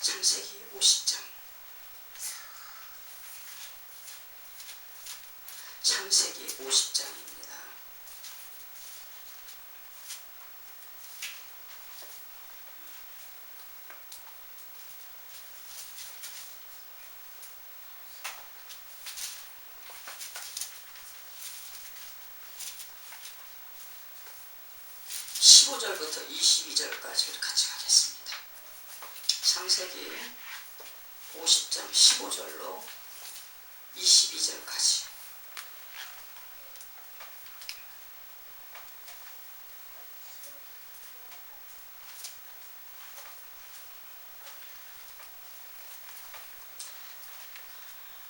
창세기 50장 창세기 50장입니다. 십오 절부터 22절까지 같이. 창세기 50장 15절로 22절까지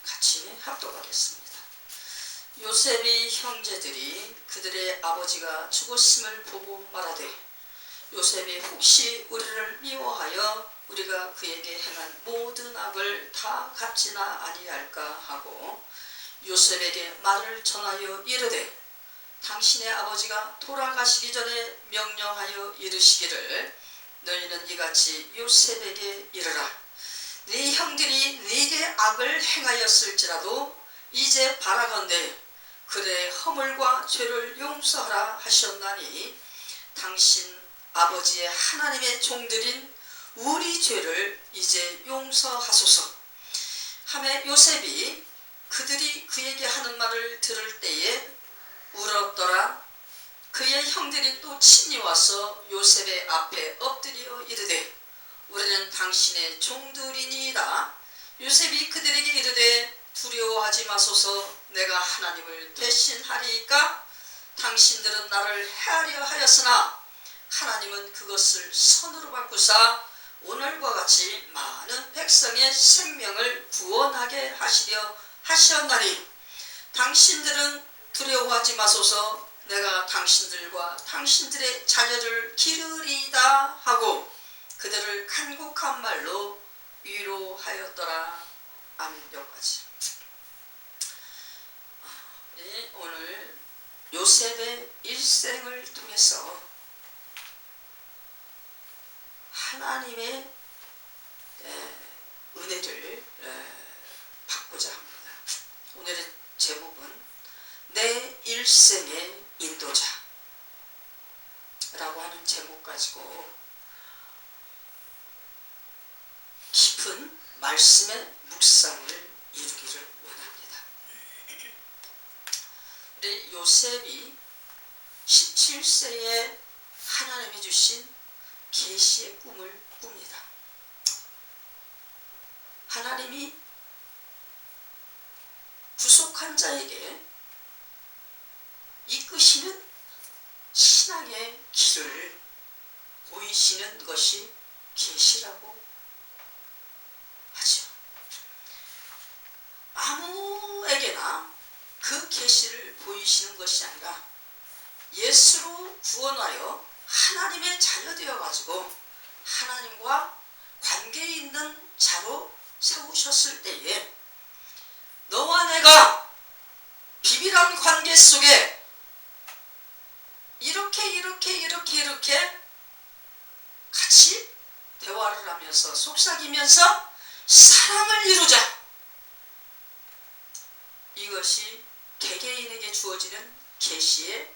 같이 합독하겠습니다. 요셉의 형제들이 그들의 아버지가 죽었음을 보고 말하되 요셉이 혹시 우리를 미워하여 우리가 그에게 행한 모든 악을 다 갚지나 아니할까 하고 요셉에게 말을 전하여 이르되 당신의 아버지가 돌아가시기 전에 명령하여 이르시기를 너희는 이같이 요셉에게 이르라. 네 형들이 네게 악을 행하였을지라도 이제 바라건대 그들의 허물과 죄를 용서하라 하셨나니 당신 아버지의 하나님의 종들인 우리 죄를 이제 용서하소서. 함에 요셉이 그들이 그에게 하는 말을 들을 때에 울었더라. 그의 형들이 또 친히 와서 요셉의 앞에 엎드려 이르되 우리는 당신의 종들이니이다. 요셉이 그들에게 이르되 두려워하지 마소서 내가 하나님을 대신하리이까 당신들은 나를 해하려 하였으나 하나님은 그것을 선으로 바꾸사 오늘과 같이 많은 백성의 생명을 구원하게 하시려 하시었나니 당신들은 두려워하지 마소서. 내가 당신들과 당신들의 자녀를 기르리이다 하고 그들을 간곡한 말로 위로하였더라. 아멘. 여기까지. 우리 오늘 요셉의 일생을 통해서 하나님의 에, 은혜를 에, 받고자 합니다. 오늘의 제목은 내 일생의 인도자 라고 하는 제목 가지고 깊은 말씀의 묵상을 이루기를 원합니다. 우리 요셉이 17세에 하나님이 주신 계시의 꿈을 꿉니다. 하나님이 구속한 자에게 이끄시는 신앙의 길을 보이시는 것이 계시라고 하죠. 아무에게나 그 계시를 보이시는 것이 아니라 예수로 구원하여 하나님의 자녀 되어 가지고 하나님과 관계 있는 자로 세우셨을 때에 너와 내가 비밀한 관계 속에 이렇게 이렇게 이렇게 이렇게 같이 대화를 하면서 속삭이면서 사랑을 이루자. 이것이 개개인에게 주어지는 계시의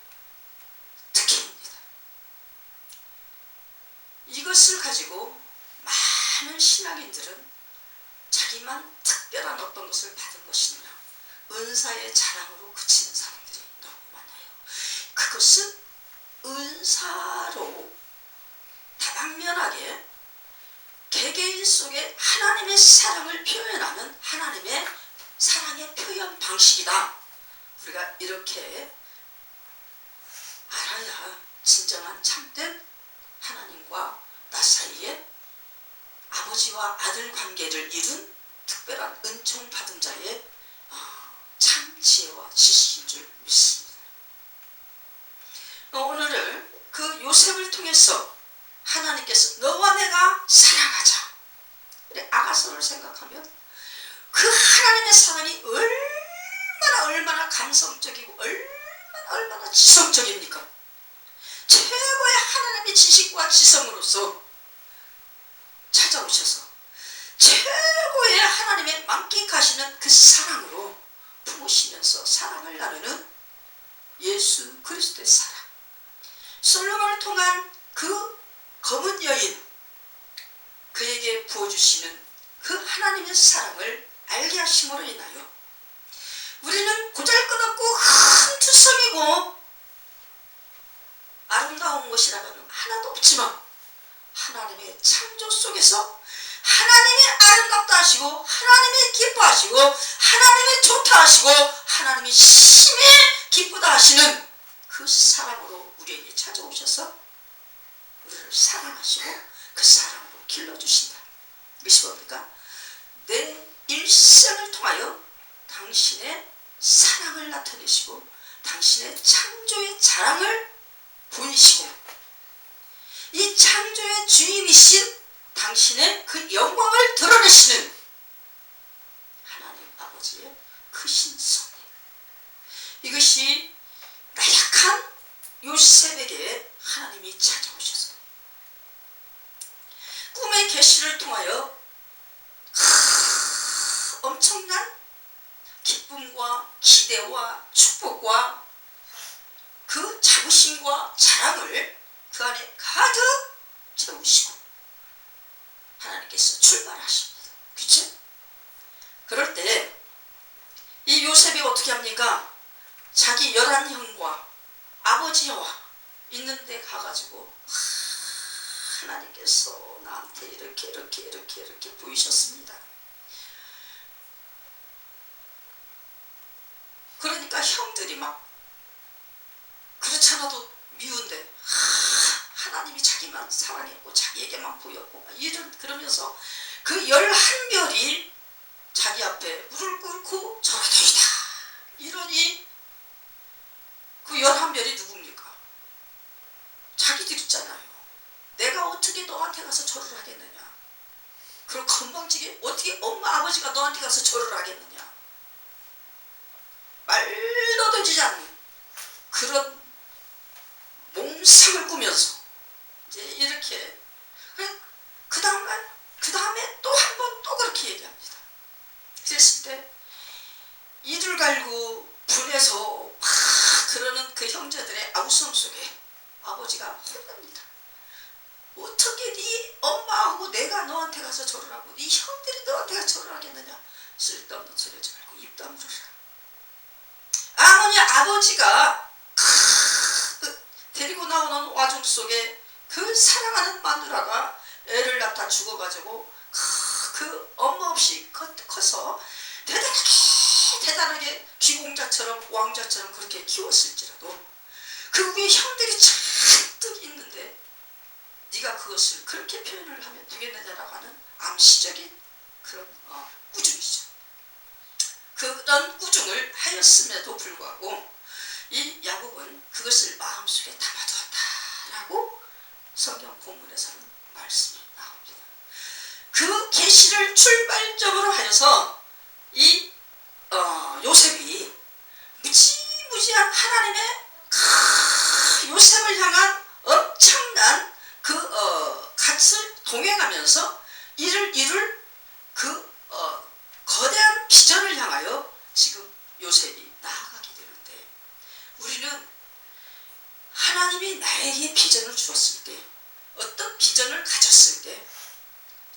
특징입니다. 이것을 가지고 많은 신앙인들은 자기만 특별한 어떤 것을 받은 것이냐 은사의 자랑으로 그치는 사람들이 너무 많아요. 그것은 은사로 다방면하게 개개인 속에 하나님의 사랑을 표현하는 하나님의 사랑의 표현 방식이다. 우리가 이렇게 알아야 진정한 참된 하나님과 나 사이에 아버지와 아들 관계를 이룬 특별한 은총 받은 자의 어, 참 지혜와 지식인 줄 믿습니다. 어, 오늘을 그 요셉을 통해서 하나님께서 너와 내가 사랑하자. 그래 아가서를 생각하면 그 하나님의 사랑이 얼마나 얼마나 감성적이고 얼마나 얼마나 지성적입니까? 최고의 하나님의 지식과 지성으로서 찾아오셔서 최고의 하나님의 만끽하시는 그 사랑으로 부으시면서 사랑을 나누는 예수 그리스도의 사랑. 솔로몬을 통한 그 검은 여인 그에게 부어주시는 그 하나님의 사랑을 알게 하심으로 인하여 우리는 고잘것없고 흔투성이고 아름다운 것이라면 하나도 없지만 하나님의 창조 속에서 하나님이 아름답다 하시고 하나님이 기뻐하시고 하나님이 좋다 하시고 하나님이 심히 기쁘다 하시는 그 사랑으로 우리에게 찾아오셔서 우리를 사랑하시고 그 사랑으로 길러주신다. 이것이 뭡니까? 내 일생을 통하여 당신의 사랑을 나타내시고 당신의 창조의 자랑을 보이시고 이 창조의 주인이신 당신의 그 영광을 드러내시는 하나님 아버지의 크신 섭리 이것이 나약한 요셉에게 하나님이 찾아오셔서 꿈의 계시를 통하여 하, 엄청난 기쁨과 기대와 축복과 그 자부심과 자랑을 그 안에 가득 채우시고 하나님께서 출발하십니다. 그치? 그럴 때 이 요셉이 어떻게 합니까? 자기 열한 형과 아버지와 있는 데 가가지고 하, 하나님께서 나한테 이렇게 이렇게 이렇게 이렇게 보이셨습니다. 그러니까 형들이 막 그렇잖아도 미운데 하, 하나님이 자기만 사랑했고 자기에게만 보였고 막 이런 그러면서 그 열한 별이 자기 앞에 물을 끓고 절하더이다 이러니 그 열한 별이 누굽니까? 자기들 있잖아요. 내가 어떻게 너한테 가서 절을 하겠느냐? 그럼 건방지게 어떻게 엄마 아버지가 너한테 가서 절을 하겠느냐? 말도 되지 않는 그런 몸상을 꾸면서 이제 이렇게 그 다음날 그 다음에 또 한 번 또 그렇게 얘기합니다. 그랬을 때 이를 갈고 분해서 막 그러는 그 형제들의 아우성 속에 아버지가 혼납니다. 어떻게 네 엄마하고 내가 너한테 가서 절을 하고 네 형들이 너한테 가서 절을 하겠느냐 쓸데없는 소리 하지 말고 입 다물어라. 아버지 아버지가 나오는 와중 속에 그 사랑하는 마누라가 애를 낳다 죽어가지고 그 엄마 없이 커서 대단하게 대단하게 귀공자처럼 왕자처럼 그렇게 키웠을지라도 그 위에 형들이 잔뜩 있는데 네가 그것을 그렇게 표현을 하면 되겠느냐라고 하는 암시적인 그런 어, 꾸중이죠. 그런 꾸중을 하였음에도 불구하고 이 야곱은 그것을 마음속에 담아두었다라고 성경 본문에서는 말씀이 나옵니다. 그 계시를 출발점으로 하여서 이 어, 요셉이 무지무지한 하나님의 크, 요셉을 향한 엄청난 그 어, 갓을 동행하면서 이를 이룰 그 어, 거대한 비전을 향하여 지금 요셉이 나아가게 되는데 우리는 하나님이 나에게 비전을 주었을 때 어떤 비전을 가졌을 때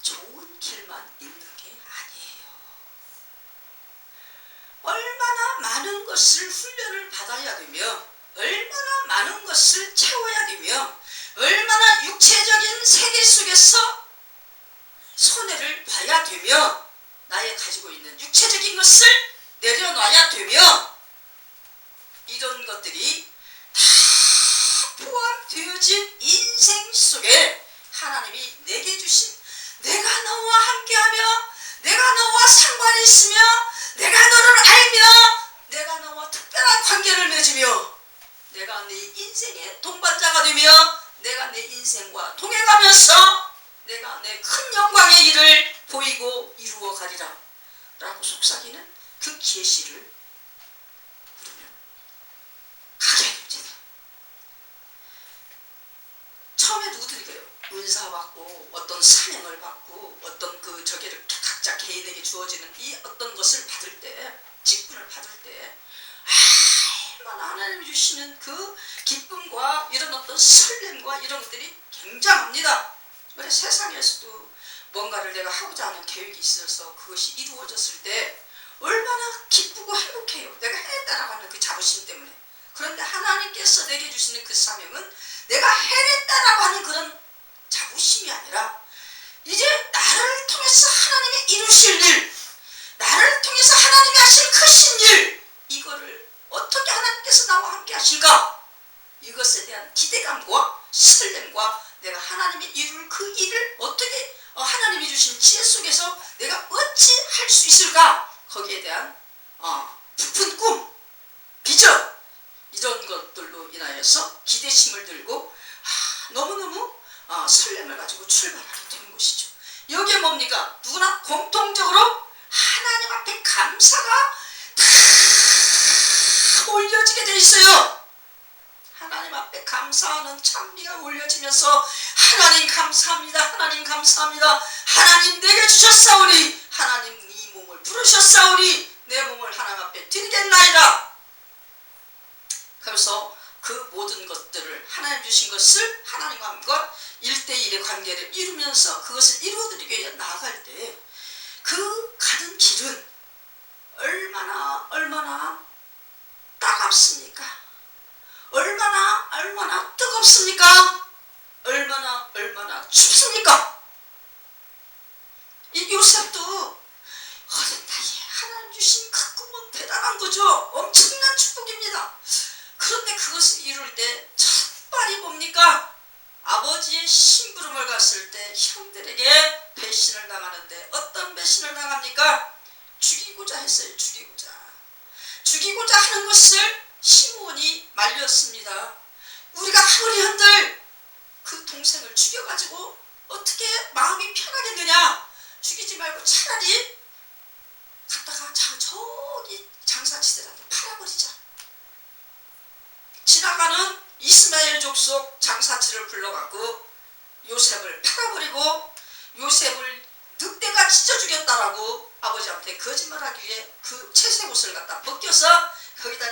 좋은 길만 있는 게 아니에요. 얼마나 많은 것을 훈련을 받아야 되며 얼마나 많은 것을 채워야 되며 얼마나 육체적인 세계 속에서 손해를 봐야 되며 나의 가지고 있는 육체적인 것을 내려놔야 되며 이런 것들이 다 포함되어진 인생 속에 하나님이 내게 주신 내가 너와 함께하며 내가 너와 상관이 있으며 내가 너를 알며 내가 너와 특별한 관계를 맺으며 내가 네 인생의 동반자가 되며 내가 내 인생과 동행하면서 내가 내 큰 영광의 일을 보이고 이루어 가리라 라고 속삭이는 그 계시를 우리는 가게 됩니다. 처음에 누구들이 그래요? 은사 받고 어떤 사명을 받고 어떤 그 저기를 탁 각자 개인에게 주어지는 이 어떤 것을 받을 때 직분을 받을 때 얼마나 하나님 주시는 그 기쁨과 이런 어떤 설렘과 이런 것들이 굉장합니다. 그래 세상에서도 뭔가를 내가 하고자 하는 계획이 있어서 그것이 이루어졌을 때 얼마나 기쁘고 행복해요. 내가 해냈다라고 하는 그 자부심 때문에. 그런데 하나님께서 내게 주시는 그 사명은 내가 해냈다라고 하는 그런 자부심이 아니라 이제 나를 통해서 하나님이 이루실 일, 나를 통해서 하나님이 하실 크신 일, 이거를 어떻게 하나님께서 나와 함께 하실까? 이것에 대한 기대감과 설렘과 내가 하나님이 이룰 그 일을 어떻게 어, 하나님이 주신 지혜 속에서 내가 어찌 할 수 있을까? 거기에 대한 어, 부푼 꿈, 비전 이런 것들로 인하여서 기대심을 들고 아, 너무너무 어, 설렘을 가지고 출발하게 되는 것이죠. 여기에 뭡니까? 누구나 공통적으로 하나님 앞에 감사가 다 올려지게 돼 있어요. 하나님 앞에 감사하는 찬미가 올려지면서 하나님 감사합니다. 하나님 감사합니다. 하나님 내게 주셨사오니 하나님 이 몸을 부르셨사오니 내 몸을 하나님 앞에 드리겠나이다. 그래서 그 모든 것들을 하나님 주신 것을 하나님과 일대일의 관계를 이루면서 그것을 이루어드리기 위해 나아갈 때 그 가는 길은 얼마나 얼마나 따갑습니까? 얼마나 얼마나 뜨겁습니까? 얼마나 얼마나 춥습니까? 이 요셉도 어린 나이에 하나님 주신 그 꿈은 대단한 거죠. 엄청난 축복입니다. 그런데 그것을 이룰 때 첫발이 뭡니까? 아버지의 심부름을 갔을 때 형들에게 배신을 당하는데 어떤 배신을 당합니까? 죽이고자 했어요. 죽이고자. 죽이고자 하는 것을 시몬이 말렸습니다. 우리가 아무리 한들 그 동생을 죽여가지고 어떻게 마음이 편하겠느냐? 죽이지 말고 차라리 갔다가 자, 저기 장사치들한테 팔아버리자. 지나가는 이스마엘 족속 장사치를 불러갖고 요셉을 팔아버리고 요셉을 늑대가 찢어 죽였다라고 아버지한테 거짓말하기 위해 그 채색 옷을 갖다 벗겨서 거기다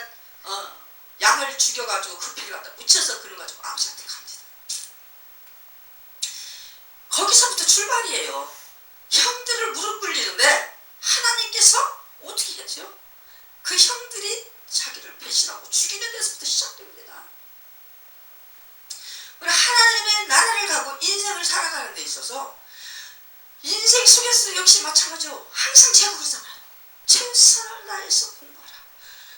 어, 양을 죽여가지고 그 피를 갖다 묻혀서 그걸 가지고 아버지한테 갑니다. 거기서부터 출발이에요. 형들을 무릎 꿇리는데 하나님께서 어떻게 했죠? 그 형들이 자기를 배신하고 죽이는 데서부터 시작됩니다. 우리 하나님의 나라를 가고 인생을 살아가는 데 있어서 인생 속에서 역시 마찬가지로 항상 제가 그러잖아요. 최선을 다해서 공부하라.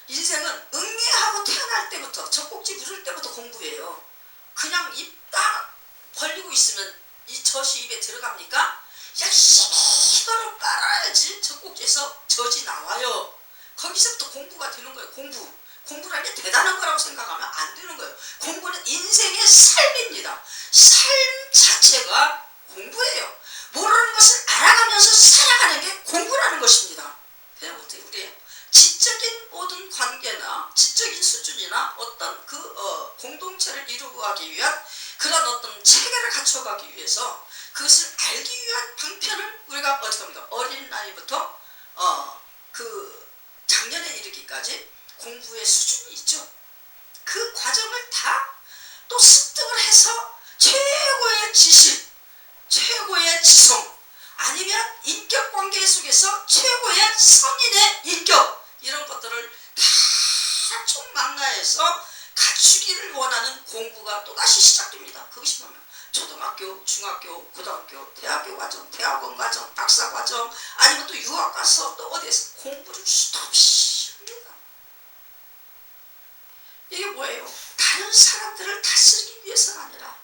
인생은 응애하고 태어날 때부터 젖꼭지 물을 때부터 공부해요. 그냥 입 딱 벌리고 있으면 이 젖이 입에 들어갑니까? 열심히 이거를 빨아야지 젖꼭지에서 젖이 나와요. 거기서부터 공부가 되는 거예요. 공부. 공부라는 게 대단한 거라고 생각하면 안 되는 거예요. 공부는 인생의 삶입니다. 삶 자체가 공부예요. 모르는 것을 알아가면서 살아가는 게 공부라는 것입니다. 그냥 어떻게 우리 지적인 모든 관계나 지적인 수준이나 어떤 그 어, 공동체를 이루어가기 위한 그런 어떤 체계를 갖춰가기 위해서 그것을 알기 위한 방편을 우리가 어떻게 합니까? 어린 나이부터 어, 그 작년에 이르기까지 공부의 수준이 있죠. 그 과정을 다 또 습득을 해서 최고의 지식, 최고의 지성, 아니면 인격 관계 속에서 최고의 성인의 인격 이런 것들을 다 총망라해서 갖추기를 원하는 공부가 또다시 시작됩니다. 그것이 뭐냐? 초등학교, 중학교, 고등학교, 대학교 과정, 대학원 과정, 박사 과정, 아니면 또 유학 가서 또 어디에서 공부를 수도 없이 합니다. 이게 뭐예요? 다른 사람들을 다스리기 위해서가 아니라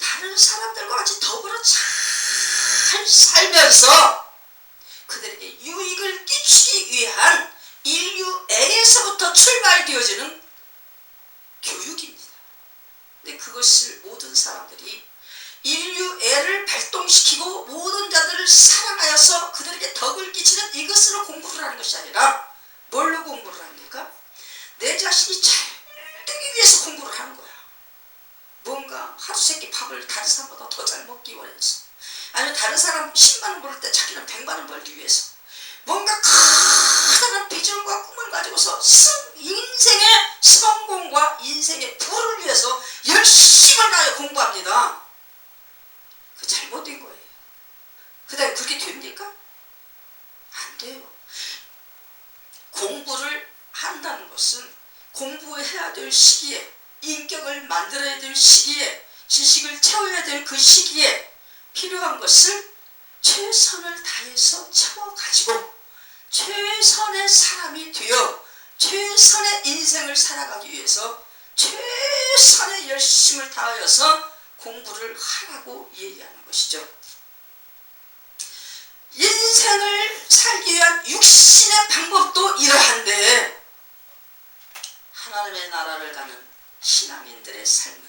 다른 사람들과 같이 더불어 잘 살면서 그들에게 유익을 끼치기 위한 인류애에서부터 출발되어지는 교육입니다. 근데 그것을 모든 사람들이 인류애를 발동시키고 모든 자들을 사랑하여서 그들에게 덕을 끼치는 이것으로 공부를 하는 것이 아니라 뭘로 공부를 합니까? 내 자신이 잘 되기 위해서 공부를 하는 거 야. 뭔가 하루 세끼 밥을 다른 사람보다 더 잘 먹기 원해서 아니면 다른 사람 10만 원 벌을 때 자기는 100만 원 벌기 위해서 뭔가 커다란 비전과 꿈을 가지고서 승, 인생의 성공과 인생의 부를 위해서 열심을 다해 공부합니다. 그 잘못된 거예요. 그 다음에 그렇게 됩니까? 안 돼요. 공부를 한다는 것은 공부해야 될 시기에 인격을 만들어야 될 시기에 지식을 채워야 될 그 시기에 필요한 것을 최선을 다해서 채워가지고 최선의 사람이 되어 최선의 인생을 살아가기 위해서 최선의 열심을 다하여서 공부를 하라고 얘기하는 것이죠. 인생을 살기 위한 육신의 방법도 이러한데 하나님의 나라를 가는 신앙인들의 삶은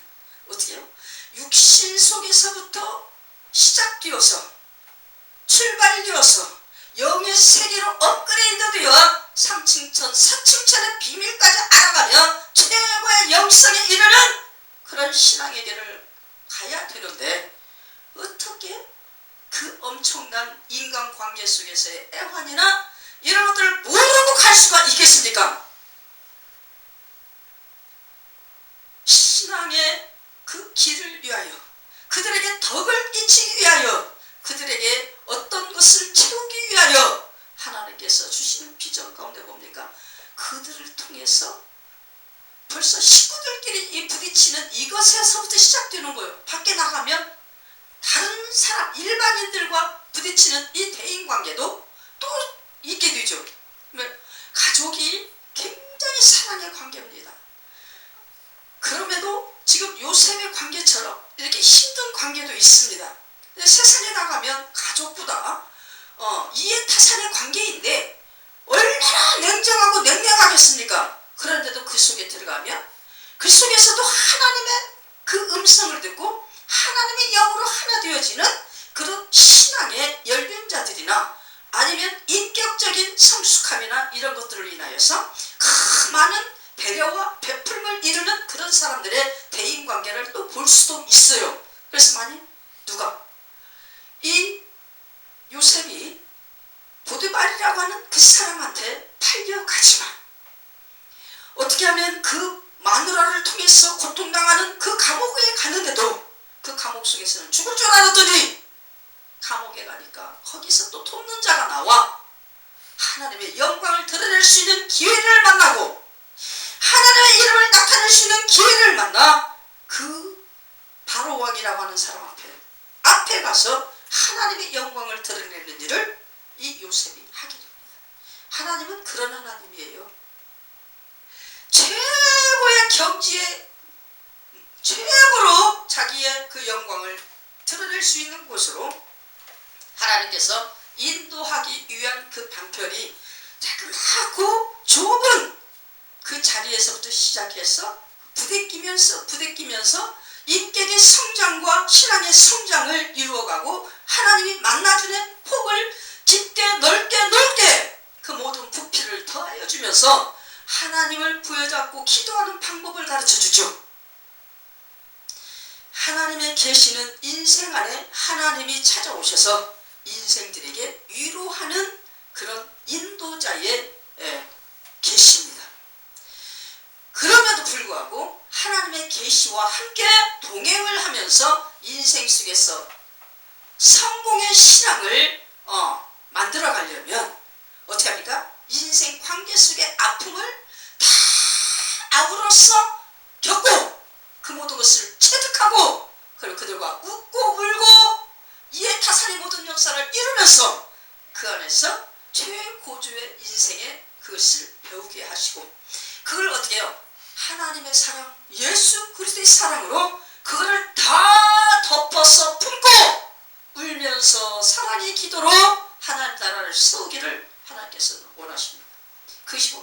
어떻게요? 육신 속에서부터 시작되어서 출발되어서 영의 세계로 업그레이드되어 3층천 4층천의 비밀까지 알아가며 최고의 영성에 이르는 그런 신앙의 길을 가야 되는데 어떻게 그 엄청난 인간관계 속에서의 애환이나 이런 것들을 모르고 갈 수가 있겠습니까? 신앙의 그 길을 위하여 그들에게 덕을 끼치기 위하여 그들에게 어떤 것을 채우기 위하여 하나님께서 주시는 비전 가운데 뭡니까? 그들을 통해서 벌써 식구들끼리 이 부딪히는 이것에서부터 시작되는 거예요. 밖에 나가면 다른 사람 일반인들과 부딪히는 이 대인 관계도 또 있게 되죠. 가족이 굉장히 사랑의 관계입니다. 그럼에도 지금 요셉의 관계처럼 이렇게 힘든 관계도 있습니다. 세상에 나가면 가족보다 어, 이해타산의 관계인데 얼마나 냉정하고 냉랭하겠습니까? 그런데도 그 속에 들어가면 그 속에서도 하나님의 그 음성을 듣고 하나님의 영으로 하나 되어지는 그런 신앙의 열변자들이나 아니면 인격적인 성숙함이나 이런 것들을 인하여서 그 많은 배려와 베풀음을 이루는 그런 사람들의 대인관계를 또 볼 수도 있어요. 그래서 많이 누가 이 요셉이 보드발이라고 하는 그 사람한테 팔려가지만 어떻게 하면 그 마누라를 통해서 고통당하는 그 감옥에 가는데도 그 감옥 속에서는 죽을 줄 알았더니 감옥에 가니까 거기서 또 돕는 자가 나와 하나님의 영광을 드러낼 수 있는 기회를 만나고 하나님의 이름을 나타낼 수 있는 기회를 만나 그 바로 왕이라고 하는 사람 앞에 앞에 가서 하나님의 영광을 드러내는 일을 이 요셉이 하게 됩니다. 하나님은 그런 하나님이에요. 최고의 경지에 최고로 자기의 그 영광을 드러낼 수 있는 곳으로 하나님께서 인도하기 위한 그 방편이 자그마하고 좁은 그 자리에서부터 시작해서 부대끼면서 부대끼면서 인격의 성장과 신앙의 성장을 이루어가고 하나님이 만나주는 폭을 깊게 넓게 넓게 그 모든 부피를 더하여 주면서 하나님을 부여잡고 기도하는 방법을 가르쳐 주죠. 하나님의 계시는 인생 안에 하나님이 찾아오셔서 인생들에게 위로하는 그런 인도자의 예, 계시입니다. 그럼에도 불구하고 하나님의 계시와 함께 동행을 하면서 인생 속에서 성공의 신앙을 어, 만들어 가려면 어떻게 합니까? 인생 관계 속의 아픔을 다 아우러서 겪고 그 모든 것을 체득하고 그리고 그들과 웃고 울고 이해 타산의 모든 역사를 이루면서 그 안에서 최고조의 인생의 그것을 배우게 하시고 그걸 어떻게 해요? 하나님의 사랑, 예수 그리스도의 사랑으로 그거를 다 덮어서 품고 울면서 사랑의 기도로 하나님 나라를 세우기를 하나님께서는 원하십니다. 그것이